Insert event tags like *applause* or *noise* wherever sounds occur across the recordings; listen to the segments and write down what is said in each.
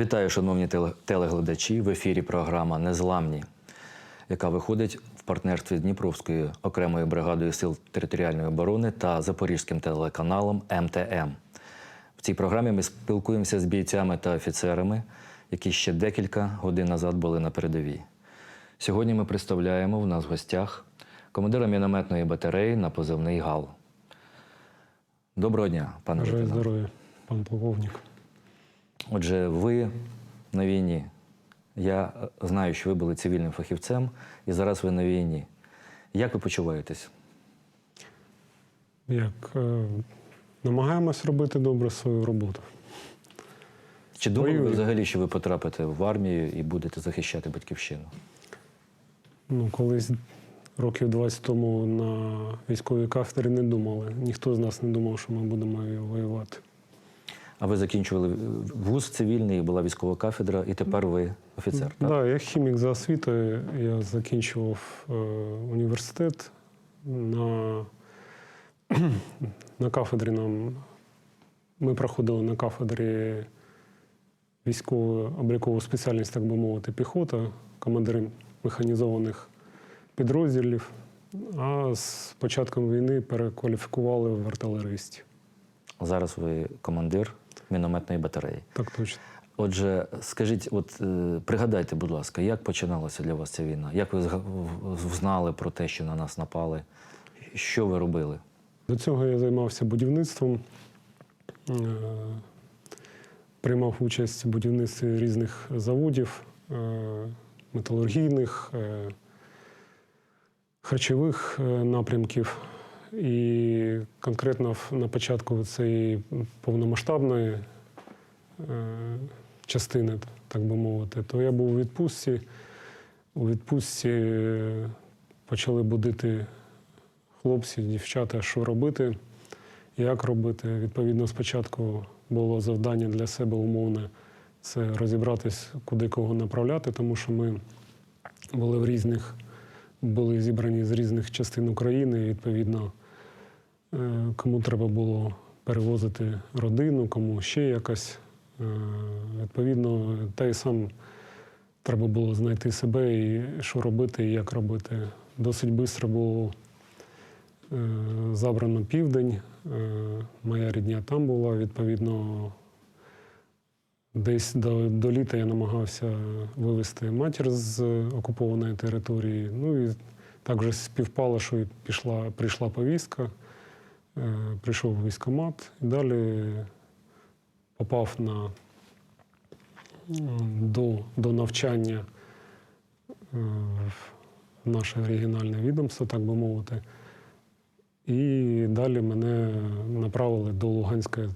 Вітаю, шановні телеглядачі. В ефірі програма Незламні, яка виходить в партнерстві з Дніпровською окремою бригадою сил територіальної оборони та Запорізьким телеканалом МТМ. В цій програмі ми спілкуємося з бійцями та офіцерами, які ще декілька годин назад були на передовій. Сьогодні ми представляємо в нас в гостях командира мінометної батареї на позивний ГАЛ. Доброго дня, пане здоров'я, пан полковник. Отже, ви на війні. Я е, знаю, що ви були цивільним фахівцем, і зараз ви на війні. Як ви почуваєтесь? Як е, намагаємось робити добре свою роботу. Чи думали ви взагалі, що ви потрапите в армію і будете захищати батьківщину? Ну, колись років 20 тому на військовій кафедрі не думали. Ніхто з нас не думав, що ми будемо воювати. А ви закінчували вуз цивільний, була військова кафедра, і тепер ви офіцер. Так, да, я хімік за освітою. Я закінчував е, університет на, *clears throat* на кафедрі нам. Ми проходили на кафедрі військову облікову спеціальність, так би мовити, піхота, командири механізованих підрозділів. А з початком війни перекваліфікували в артилеристів. Зараз ви командир мінометної батареї. Так точно. Отже, скажіть, от е, пригадайте, будь ласка, як починалася для вас ця війна? Як ви знали про те, що на нас напали? Що ви робили? До цього я займався будівництвом, е, приймав участь в будівництві різних заводів, е, металургійних, е, харчових напрямків. І конкретно на початку цієї повномасштабної е, частини, так би мовити, то я був у відпустці. У відпустці е, почали будити хлопці, дівчата, що робити, як робити. Відповідно, спочатку було завдання для себе умовне це розібратись, куди кого направляти, тому що ми були в різних, були зібрані з різних частин України. Відповідно, кому треба було перевозити родину, кому ще якось. Е, Відповідно, та й сам треба було знайти себе і що робити, і як робити. Досить швидко було е, забрано південь. Е, Моя рідня там була. Відповідно, десь до, до літа я намагався вивезти матір з окупованої території. Ну і так вже співпало, що і пішла, прийшла повістка, е, в військомат і далі попав на, до, до навчання е, в наше оригінальне відомство, так би мовити. І далі мене направили до Луганської е,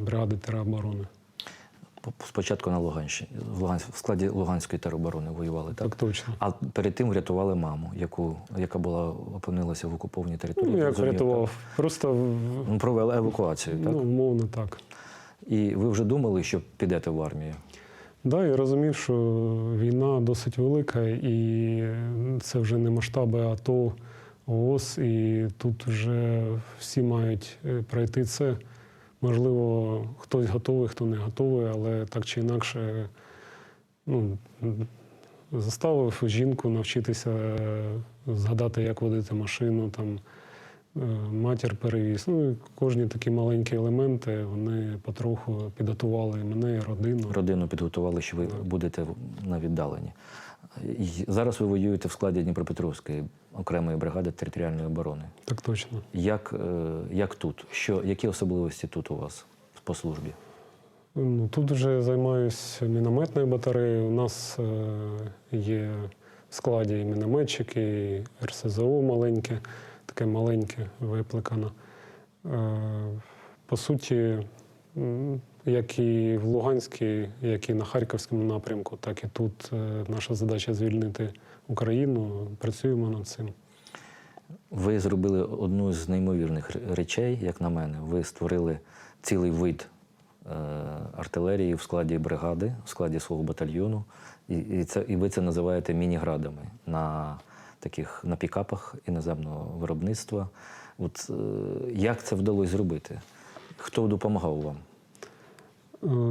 бригади тероборони. Спочатку на Луганщині, в, Лугансь... в складі Луганської тероборони воювали, так? Так точно. А перед тим врятували маму, яку, яка була опинилася в окупованій території. Ну, як врятував? так? Просто Ну, провели евакуацію, так? ну, умовно так. І ви вже думали, що підете в армію? Да, я розумів, що війна досить велика, і це вже не масштаби АТО, ООС, і тут вже всі мають е, пройти це. Можливо, хтось готовий, хто не готовий, але так чи інакше ну, заставив жінку навчитися е, згадати, як водити машину, там, матір перевіз. Ну, кожні такі маленькі елементи вони потроху підготували мене, і родину. Родину підготували, що ви будете на віддаленні. І Зараз ви воюєте в складі Дніпропетровської окремої бригади територіальної оборони. Так точно. Як, е, як тут? Що, які особливості тут у вас по службі? Ну, тут вже займаюся мінометною батареєю. У нас е, є в складі і мінометчики, і РСЗО маленьке, таке маленьке випликано. Е, по суті, як і в Луганській, як і на Харківському напрямку, так і тут е, наша задача звільнити Україну. Працюємо над цим. Ви зробили одну з неймовірних речей, як на мене. Ви створили цілий вид е, артилерії в складі бригади, в складі свого батальйону. І, це, і ви це називаєте міні-градами на таких на пікапах іноземного виробництва. От е, як це вдалося зробити? Хто допомагав вам?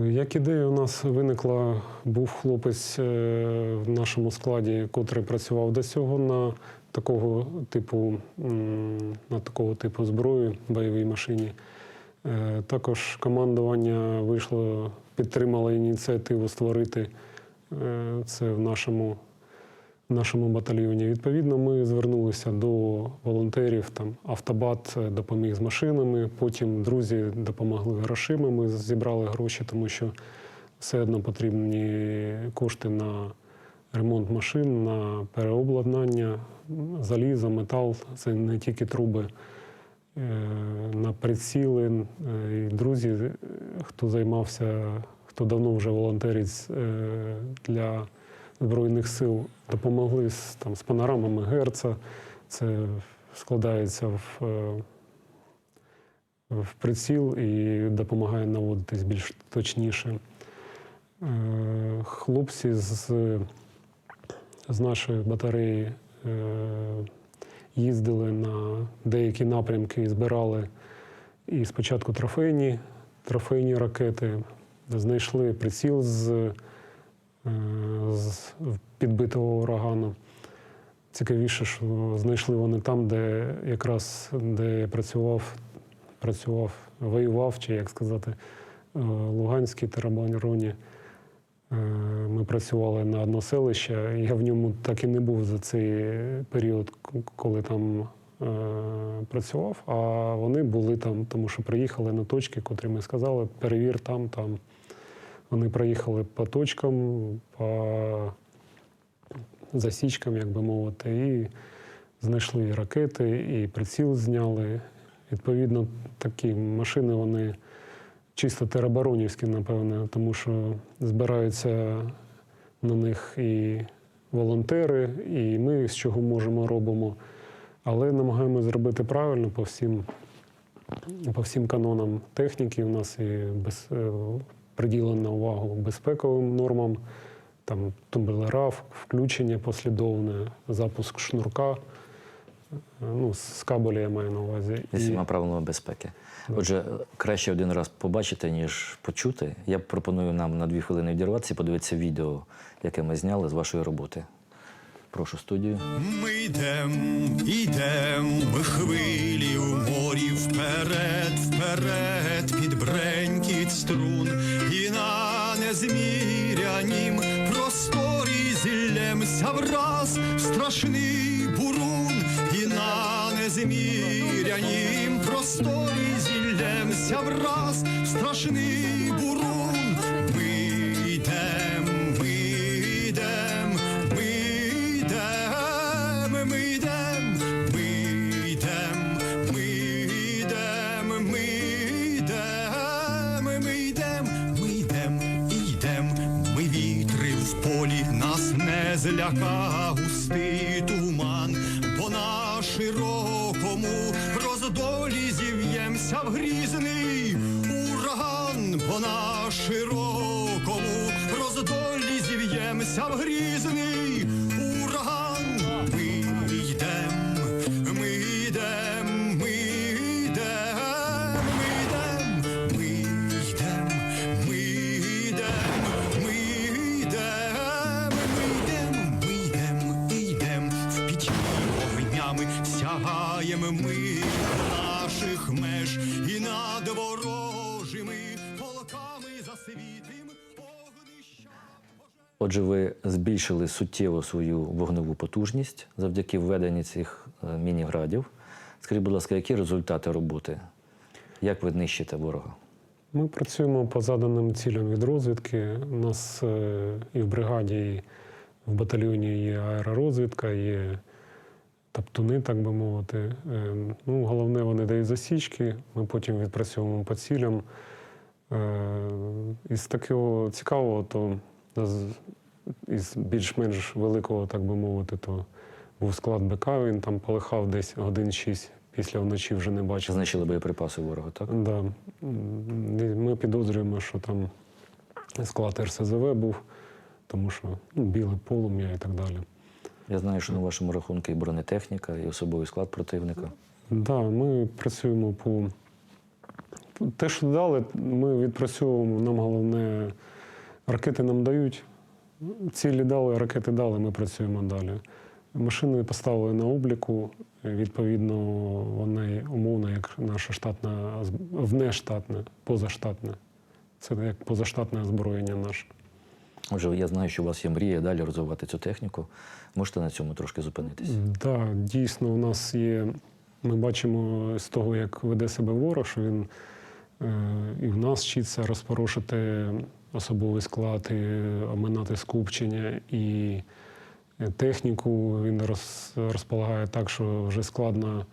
Е, Як ідея у нас виникла, був хлопець е, в нашому складі, котрий працював до цього на такого типу, на такого типу зброї, бойовій машині. Також командування вийшло, підтримало ініціативу створити це в нашому, нашому батальйоні. Відповідно, ми звернулися до волонтерів. Там автобат е, допоміг з машинами. Потім друзі допомогли грошима. Ми зібрали гроші, тому що все одно потрібні кошти на ремонт машин, на переобладнання, залізо, метал. Це не тільки труби. Е, На приціли Е, і друзі, хто займався, хто давно вже волонтерить для Збройних сил, допомогли з, там, з панорамами Герца. Це складається в, е, в приціл і допомагає наводитись більш точніше. Е, Хлопці з, з нашої батареї е, їздили на деякі напрямки і збирали і спочатку трофейні, трофейні ракети, знайшли приціл з, з підбитого урагану. Цікавіше, що знайшли вони там, де якраз де працював, працював, воював, чи як сказати, е, Луганській теробороні. Е, Ми працювали на одно селище. Я в ньому так і не був за цей період, коли там е, працював. А вони були там, тому що приїхали на точки, котрі ми сказали, перевір там, там. Вони проїхали по точкам, по засічкам, як би мовити, і знайшли і ракети, і приціл зняли. Відповідно, такі машини вони чисто тероборонівські, напевне, тому що збираються на них і волонтери, і ми з чого можемо робимо. Але намагаємося зробити правильно по всім, по всім канонам техніки. У нас і без, е, приділена увагу безпековим нормам, там тумблера, включення послідовне, запуск шнурка. е, Ну, з кабеля я маю на увазі. Зі всіма правилами безпеки. Отже, краще один раз побачити, ніж почути. Я пропоную нам на дві хвилини відірватися і подивитися відео, яке ми зняли з вашої роботи. Прошу студію. Ми йдем, ідем, ми хвилі вперед, вперед, під бренькіт струн, і на незмірянім просторі зіллемся враз страшний бурун, і на незмірянім просторі зіллемся враз страшний бурун. Не зляка густий туман, бо на широкому роздолі зів'ємся в грізний ураган, бо на широкому роздолі зів'ємся в грізний ми наших меж і над ворожими полками засвітим огнища. Отже, ви збільшили суттєво свою вогневу потужність завдяки введенню цих е, міні-градів. Скажіть, будь ласка, які результати роботи? Як ви нищите ворога? Ми працюємо по заданим цілям від розвідки. У нас е, і в бригаді, і в батальйоні є аеророзвідка, є таптуни, так би мовити. Е, Ну, головне, вони дають засічки, ми потім відпрацьовуємо по цілям. Е, Із такого цікавого, то із більш-менш великого, так би мовити, то був склад БК, він там полихав десь годин 6, після вночі вже не бачив. Знищили боєприпаси ворога, так? Да. Ми підозрюємо, що там склад РСЗВ був, тому що ну, біле полум'я і так далі. Я знаю, що на вашому рахунку і бронетехніка, і особовий склад противника. Да, ми працюємо по те, що дали, ми відпрацьовуємо. Нам головне, ракети нам дають. Цілі дали, ракети дали, ми працюємо далі. Машини поставили на обліку. Відповідно, вони умовно, як наша штатна, внештатне, позаштатне. Це як позаштатне озброєння наше. Отже, я знаю, що у вас є мрія далі розвивати цю техніку. Можете на цьому трошки зупинитись? Так, да, дійсно, у нас є. Ми бачимо з того, як веде себе ворог, що він е, і в нас вчиться розпорошити особовий склад, і оминати скупчення, і техніку він роз, розполагає так, що вже складно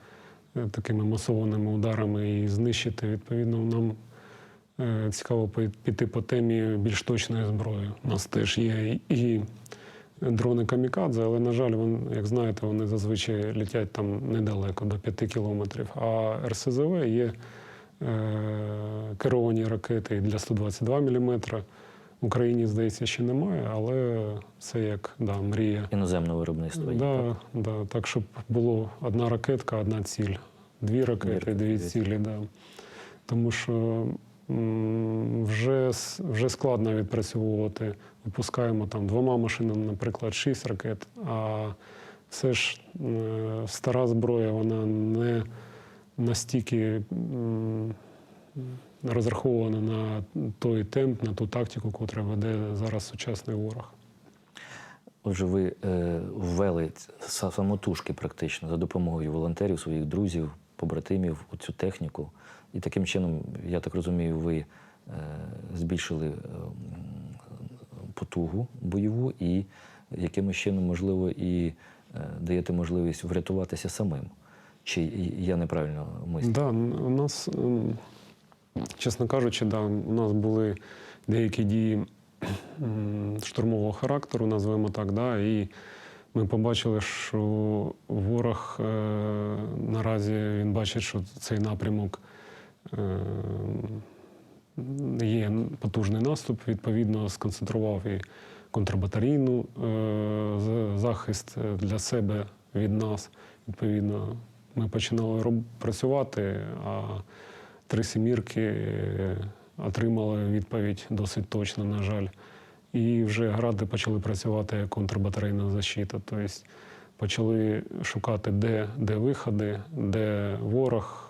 е, такими масованими ударами і знищити. Відповідно, нам е, цікаво піти по темі більш точної зброї. У нас теж є і дрони камікадзе, але, на жаль, вон, як знаєте, вони зазвичай летять там недалеко, до 5 кілометрів. А РСЗВ є е, керовані ракети для 122 мм. В Україні, здається, ще немає, але це як да, мрія. Іноземне виробництво. є, Да, да, так, щоб було одна ракетка, одна ціль. Дві ракети, дві дві цілі. Да. Тому що вже, вже складно відпрацьовувати. Випускаємо там двома машинами, наприклад, шість ракет. А все ж стара зброя, вона не настільки розрахована на той темп, на ту тактику, котра веде зараз сучасний ворог. Отже, ви е, ввели самотужки практично за допомогою волонтерів, своїх друзів, побратимів у цю техніку. І таким чином, я так розумію, ви е, збільшили е, потугу бойову і якимось чином, можливо, і е, даєте можливість врятуватися самим. Чи я неправильно мислю? Да, у нас, чесно кажучи, да, у нас були деякі дії штурмового характеру, назвемо так, да, і ми побачили, що ворог наразі він бачить, що цей напрямок є потужний наступ, відповідно, сконцентрував і контрбатарійну е, захист для себе від нас. Відповідно, ми починали працювати, а три сімірки е, отримали відповідь досить точно, на жаль. І вже гради почали працювати як контрбатарейна защита. Тобто почали шукати, де, де виходи, де ворог.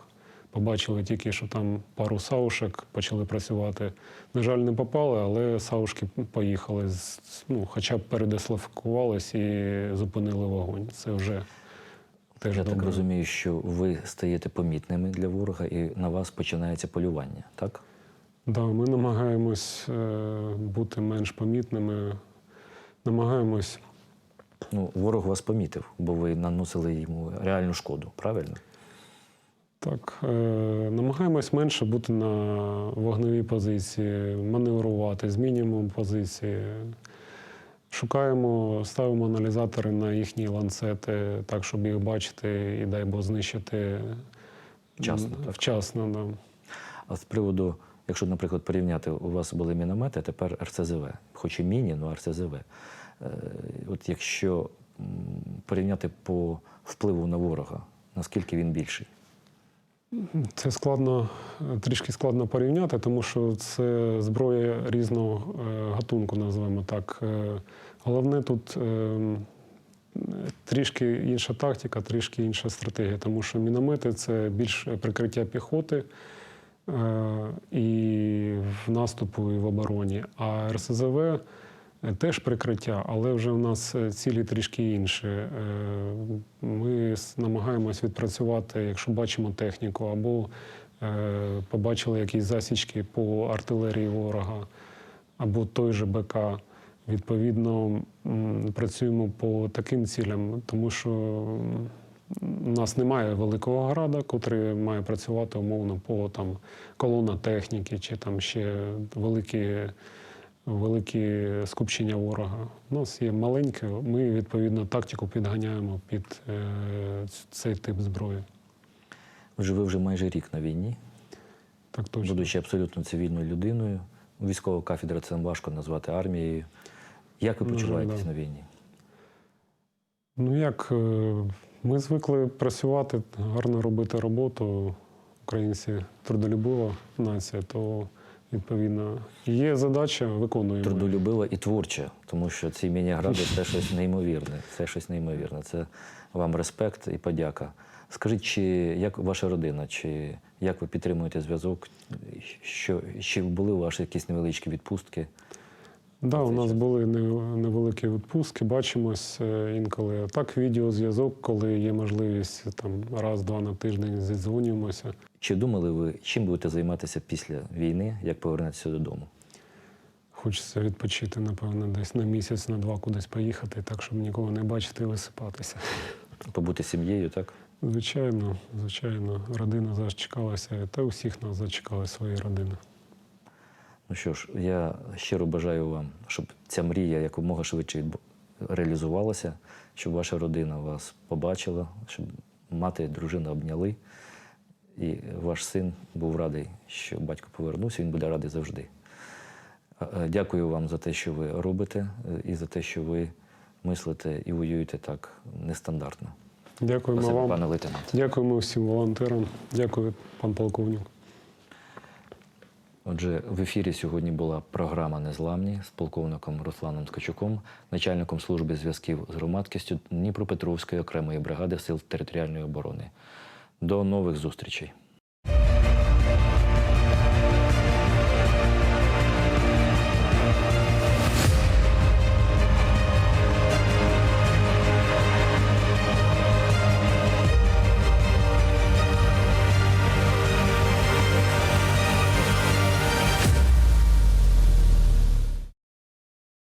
Побачили тільки, що там пару саушек почали працювати. На жаль, не попали, але саушки поїхали, ну, хоча б передислофікувались і зупинили вогонь. Це вже теж Я добре. так розумію, що ви стаєте помітними для ворога, і на вас починається полювання, так? Да, ми намагаємось е, бути менш помітними, намагаємось Ну, ворог вас помітив, бо ви наносили йому реальну шкоду, правильно? Так, е, намагаємось менше бути на вогневій позиції, маневрувати, змінюємо позиції. Шукаємо, ставимо аналізатори на їхні ланцети, так, щоб їх бачити і дай Бог знищити Вчасно, так? Вчасно, да. А з приводу, якщо, наприклад, порівняти, у вас були міномети, а тепер РЦЗВ, хоч і міні, але РЦЗВ. Е, От якщо порівняти по впливу на ворога, наскільки він більший? Це складно, трішки складно порівняти, тому що це зброя різного е, гатунку, називаємо так. Е, Головне тут е, трішки інша тактика, трішки інша стратегія, тому що міномети це більш прикриття піхоти і в наступу, і в обороні. А РСЗВ теж прикриття, але вже в нас е, цілі трішки інші. Е, Ми намагаємось відпрацювати, якщо бачимо техніку, або е, побачили якісь засічки по артилерії ворога, або той же БК. Відповідно, працюємо по таким цілям, тому що у нас немає великого града, котрий має працювати умовно по там колона техніки чи там ще великі, великі скупчення ворога. У нас є маленьке, ми відповідно тактику підганяємо під е, цей тип зброї. Отже, ви вже майже рік на війні, Так точно. будучи абсолютно цивільною людиною. Військова кафедра це важко назвати армією. Як ви почуваєтесь да. на війні? Ну як е, ми звикли працювати, гарно робити роботу. українці трудолюбива нація, то відповідно є задача, виконуємо. Трудолюбива і творча, тому що ці міні-гради це щось неймовірне. Це щось неймовірне. Це вам респект і подяка. Скажіть, чи як ваша родина, чи як ви підтримуєте зв'язок? Що, чи були у вас якісь невеличкі відпустки? Да, у нас були невеликі відпустки, бачимось е, інколи. Так, відеозв'язок, коли є можливість там раз-два на тиждень зідзвонюємося. Чи думали ви, чим будете займатися після війни, як повернетеся додому? Хочеться відпочити, напевно, десь на місяць, на два кудись поїхати, так, щоб нікого не бачити і висипатися. Побути сім'єю, так? Звичайно, звичайно, родина зачекалася, та у всіх нас зачекали свої родини. Ну що ж, я щиро бажаю вам, щоб ця мрія якомога швидше реалізувалася, щоб ваша родина вас побачила, щоб мати і дружина обняли. І ваш син був радий, що батько повернувся, він буде радий завжди. Е, е, Дякую вам за те, що ви робите, е, і за те, що ви мислите і воюєте так нестандартно. Дякуємо Спасибо, вам. пане лейтенант. Дякуємо всім волонтерам. Дякую, пан полковник. Отже, в ефірі сьогодні була програма Незламні з полковником Русланом Ткачуком, начальником служби зв'язків з громадськістю Дніпропетровської окремої бригади сил територіальної оборони. До нових зустрічей.